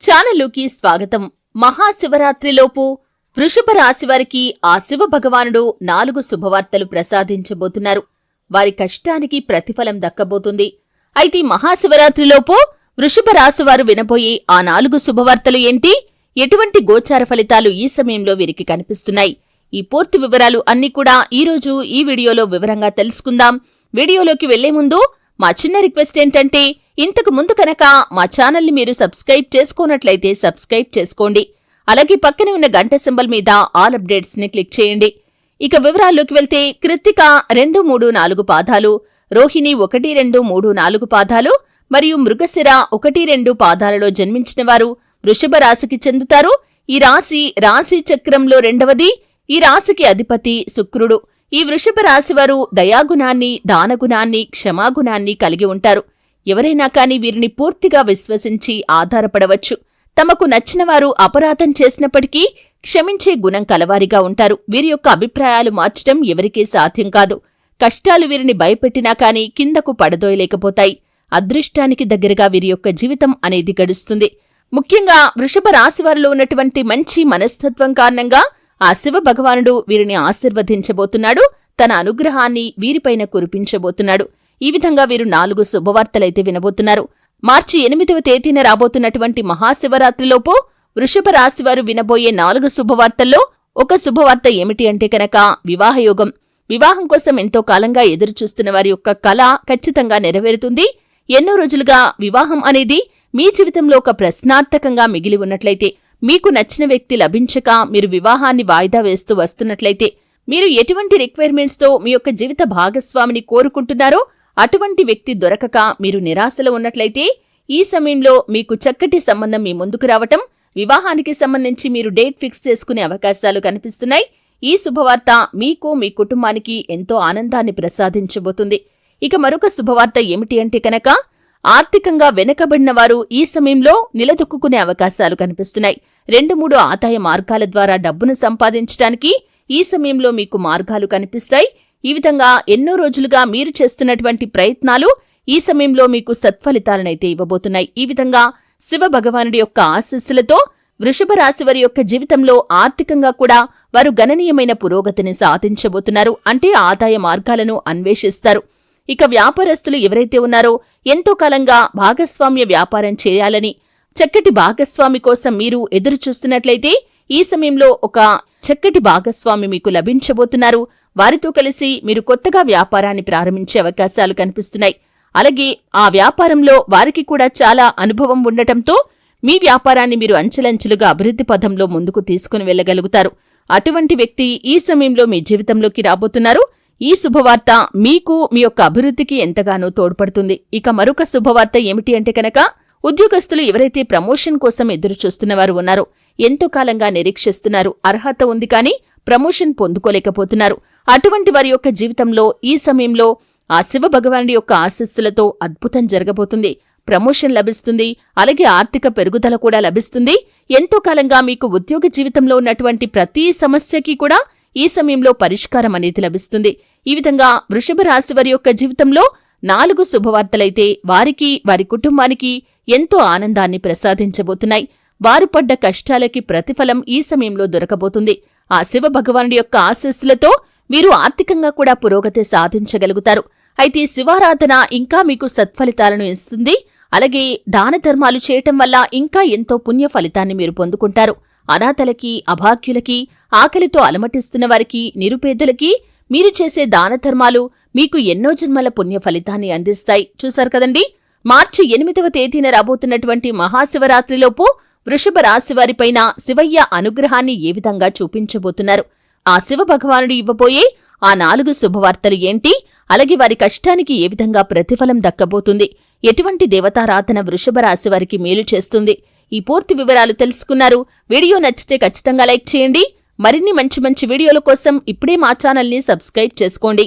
ఛానల్లోకి స్వాగతం. మహాశివరాత్రిలోపు వృషభ రాశి వారికి ఆ శివ భగవానుడు నాలుగు శుభవార్తలు ప్రసాదించబోతున్నారు. వారి కష్టానికి ప్రతిఫలం దక్కబోతుంది. అయితే మహాశివరాత్రిలోపు వృషభ రాశివారు వినబోయే ఆ నాలుగు శుభవార్తలు ఏంటి? ఎటువంటి గోచార ఫలితాలు ఈ సమయంలో వీరికి కనిపిస్తున్నాయి? ఈ పూర్తి వివరాలు అన్ని కూడా ఈ రోజు ఈ వీడియోలో వివరంగా తెలుసుకుందాం. వీడియోలోకి వెళ్ళే ముందు మా చిన్న రిక్వెస్ట్ ఏంటంటే ఇంతకు ముందు కనుక మా ఛానల్ని మీరు సబ్స్క్రైబ్ చేసుకోనట్లయితే సబ్స్క్రైబ్ చేసుకోండి. అలాగే పక్కనే ఉన్న గంట సింబల్ మీద ఆల్ అప్డేట్స్ని క్లిక్ చేయండి. ఇక వివరాల్లోకి వెళ్తే కృత్తిక రెండు మూడు నాలుగు పాదాలు రోహిణి ఒకటి రెండు మూడు నాలుగు పాదాలు మరియు మృగశిర ఒకటి రెండు పాదాలలో జన్మించిన వారు వృషభ రాశికి చెందుతారు. ఈ రాశి రాశి చక్రంలో రెండవది ఈ రాశికి అధిపతి శుక్రుడు. ఈ వృషభ రాశి వారు దయాగుణాన్ని దానగుణాన్ని క్షమాగుణాన్ని కలిగి ఉంటారు. ఎవరైనా కాని వీరిని పూర్తిగా విశ్వసించి ఆధారపడవచ్చు. తమకు నచ్చినవారు అపరాధం చేసినప్పటికీ క్షమించే గుణం కలవారిగా ఉంటారు. వీరి యొక్క అభిప్రాయాలు మార్చటం ఎవరికీ సాధ్యం కాదు. కష్టాలు వీరిని భయపెట్టినా కాని కిందకు పడదోయలేకపోతాయి. అదృష్టానికి దగ్గరగా వీరి యొక్క జీవితం అనేది గడుస్తుంది. ముఖ్యంగా వృషభ రాశివారిలో ఉన్నటువంటి మంచి మనస్తత్వం కారణంగా ఆ శివ భగవానుడు వీరిని ఆశీర్వదించబోతున్నాడు. తన అనుగ్రహాన్ని వీరిపైన కురిపించబోతున్నాడు. ఈ విధంగా వీరు నాలుగు శుభవార్తలైతే వినబోతున్నారు. మార్చి ఎనిమిదవ తేదీన రాబోతున్నటువంటి మహాశివరాత్రిలోపు వృషభ రాశివారు వినబోయే నాలుగు శుభవార్తల్లో ఒక శుభవార్త ఏమిటి అంటే కనుక వివాహయోగం వివాహం కోసం ఎంతో కాలంగా ఎదురుచూస్తున్న వారి యొక్క కళ ఖచ్చితంగా నెరవేరుతుంది. ఎన్నో రోజులుగా వివాహం అనేది మీ జీవితంలో ఒక ప్రశ్నార్థకంగా మిగిలి ఉన్నట్లయితే మీకు నచ్చిన వ్యక్తి లభించక మీరు వివాహాన్ని వాయిదా వేస్తూ వస్తున్నట్లయితే మీరు ఎటువంటి రిక్వైర్మెంట్స్తో మీ యొక్క జీవిత భాగస్వామిని కోరుకుంటున్నారో అటువంటి వ్యక్తి దొరకక మీరు నిరాశలో ఉన్నట్లయితే ఈ సమయంలో మీకు చక్కటి సంబంధం మీ ముందుకు రావటం వివాహానికి సంబంధించి మీరు డేట్ ఫిక్స్ చేసుకునే అవకాశాలు కనిపిస్తున్నాయి. ఈ శుభవార్త మీకు మీ కుటుంబానికి ఎంతో ఆనందాన్ని ప్రసాదించబోతుంది. ఇక మరొక శుభవార్త ఏమిటి అంటే కనుక ఆర్థికంగా వెనకబడిన వారు ఈ సమయంలో నిలదొక్కునే అవకాశాలు కనిపిస్తున్నాయి. రెండు మూడు ఆదాయ మార్గాల ద్వారా డబ్బును సంపాదించడానికి ఈ సమయంలో మీకు మార్గాలు కనిపిస్తాయి. ఈ విధంగా ఎన్నో రోజులుగా మీరు చేస్తున్నటువంటి ప్రయత్నాలు ఈ సమయంలో మీకు సత్ఫలితాలనైతే ఇవ్వబోతున్నాయి. ఈ విధంగా శివ భగవానుడి యొక్క ఆశస్సులతో వృషభ రాశి వారి యొక్క జీవితంలో ఆర్థికంగా కూడా వారు గణనీయమైన పురోగతిని సాధించబోతున్నారు. అంటే ఆదాయ మార్గాలను అన్వేషిస్తారు. ఇక వ్యాపారస్తులు ఎవరైతే ఉన్నారో ఎంతో కాలంగా భాగస్వామ్య వ్యాపారం చేయాలని చక్కటి భాగస్వామి కోసం మీరు ఎదురు చూస్తున్నట్లయితే ఈ సమయంలో ఒక చక్కటి భాగస్వామి మీకు లభించబోతున్నారు. వారితో కలిసి మీరు కొత్తగా వ్యాపారాన్ని ప్రారంభించే అవకాశాలు కనిపిస్తున్నాయి. అలాగే ఆ వ్యాపారంలో వారికి కూడా చాలా అనుభవం ఉండటంతో మీ వ్యాపారాన్ని మీరు అంచెలంచెలుగా అభివృద్ధి పథంలో ముందుకు తీసుకుని వెళ్ళగలుగుతారు అటువంటి వ్యక్తి ఈ సమయంలో మీ జీవితంలోకి రాబోతున్నారు. ఈ శుభవార్త మీకు మీ యొక్క అభివృద్ధికి ఎంతగానో తోడ్పడుతుంది. ఇక మరొక శుభవార్త ఏమిటి అంటే కనుక ఉద్యోగస్తులు ఎవరైతే ప్రమోషన్ కోసం ఎదురు చూస్తున్నవారు ఉన్నారో ఎంతో కాలంగా నిరీక్షిస్తున్నారు. అర్హత ఉంది కానీ ప్రమోషన్ పొందుకోలేకపోతున్నారు. అటువంటి వారి యొక్క జీవితంలో ఈ సమయంలో ఆ శివ భగవానుడి యొక్క ఆశస్సులతో అద్భుతం జరగబోతుంది. ప్రమోషన్ లభిస్తుంది. అలాగే ఆర్థిక పెరుగుదల కూడా లభిస్తుంది. ఎంతో కాలంగా మీకు ఉద్యోగ జీవితంలో ఉన్నటువంటి ప్రతి సమస్యకి కూడా ఈ సమయంలో పరిష్కారం అనేది లభిస్తుంది. ఈ విధంగా వృషభ రాశి వారి యొక్క జీవితంలో నాలుగు శుభవార్తలైతే వారికి వారి కుటుంబానికి ఎంతో ఆనందాన్ని ప్రసాదించబోతున్నాయి. వారు పడ్డ కష్టాలకి ప్రతిఫలం ఈ సమయంలో దొరకబోతుంది. ఆ శివ భగవానుడి యొక్క ఆశస్సులతో మీరు ఆర్థికంగా కూడా పురోగతి సాధించగలుగుతారు. అయితే శివారాధన ఇంకా మీకు సత్ఫలితాలను ఇస్తుంది. అలాగే దాన ధర్మాలు చేయటం వల్ల ఇంకా ఎంతో పుణ్య ఫలితాన్ని మీరు పొందుకుంటారు. అనాథలకి అభాగ్యులకి ఆకలితో అలమటిస్తున్న వారికి నిరుపేదలకి మీరు చేసే దాన ధర్మాలు మీకు ఎన్నో జన్మల పుణ్య ఫలితాన్ని అందిస్తాయి. చూశారు కదండి? మార్చి ఎనిమిదవ తేదీన రాబోతున్నటువంటి మహాశివరాత్రిలోపు వృషభ రాశివారిపైన శివయ్య అనుగ్రహాన్ని ఏ విధంగా చూపించబోతున్నారు? ఆ శివ భగవానుడు ఇవ్వబోయే ఆ నాలుగు శుభవార్తలు ఏంటి? అలాగే వారి కష్టానికి ఏ విధంగా ప్రతిఫలం దక్కబోతుంది? ఎటువంటి దేవతారాధన వృషభ రాశి వారికి మేలు చేస్తుంది? ఈ పూర్తి వివరాలు తెలుసుకున్నారు. వీడియో నచ్చితే ఖచ్చితంగా లైక్ చేయండి. మరిన్ని మంచి మంచి వీడియోల కోసం ఇప్పుడే మా ఛానల్ని సబ్స్క్రైబ్ చేసుకోండి.